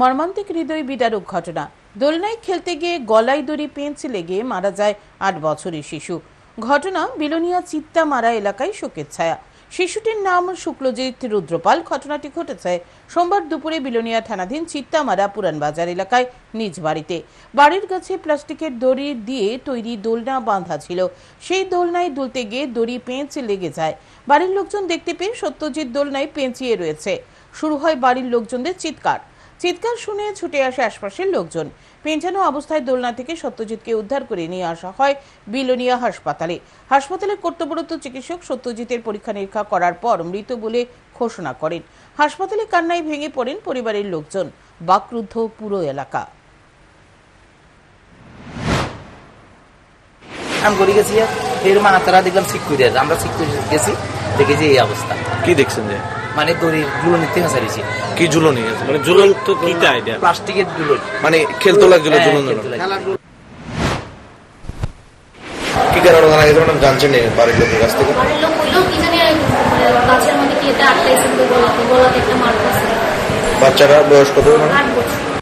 মর্মান্তিক হৃদয় বিদারক ঘটনা। দোলনায় খেলতে গিয়ে গলায় দড়ি পেঁচ লেগে মারা যায় আট বছরের শিশু। ঘটনা বিলোনিয়া চিত্তামারা এলাকায় শোকের ছায়া। শিশুটির নাম শুক্লজিৎ রুদ্রপাল। ঘটনাটি ঘটেছে সোমবার দুপুরে বিলোনিয়া থানাধীন চিত্তামারা পুরানবাজার এলাকায় নিজ বাড়িতে। বাড়ির কাছে প্লাস্টিকের দড়ি দিয়ে তৈরি দোলনা বাঁধা ছিল। সেই দোলনায় দুলতে গিয়ে দড়ি পেঁচ লেগে যায়। বাড়ির লোকজন দেখতে পেয়ে সত্যজিৎ দোলনায় পেঁচিয়ে রয়েছে। শুরু হয় বাড়ির লোকজনদের চিৎকার। চিৎকার শুনে ছুটে আসে আশপাশের লোকজন। পেঞ্চানো অবস্থায় দোলনা থেকে সত্যজিৎকে উদ্ধার করে নিয়ে আসা হয় বিলোনিয়া হাসপাতালে। হাসপাতালের কর্তব্যরত চিকিৎসক সত্যজিতের পরীক্ষা নিরীক্ষা করার পর মৃত বলে ঘোষণা করেন। হাসপাতালে কান্নায় ভেঙে পড়েন পরিবারের লোকজন। বাকরুদ্ধ পুরো এলাকা। আমি করে গেছি এর মা তারা দেখলাম ঠিক করে আমরা ঠিক করে গেছি দেখে যে এই অবস্থা। কি দেখছেন যে? মানে দড়ি গুলো নিতে হাসারিছি কি ঝুলনি মানে ঝুলন তো কিটা এটা? প্লাস্টিকের মানে খেলতো লাগছিল জুলন ঝুলন কি কারণে জানা গেছে ম্যাডাম? জানছেন না বাড়ির লোকের কাছ থেকে? বাড়ির লোক বলল কি জানি মানে গাছের মধ্যে কি এটা আটকাইছে তো গলাতে গলাতে একটা মার বাচ্চারা বয়স কত মানে 8 বছর।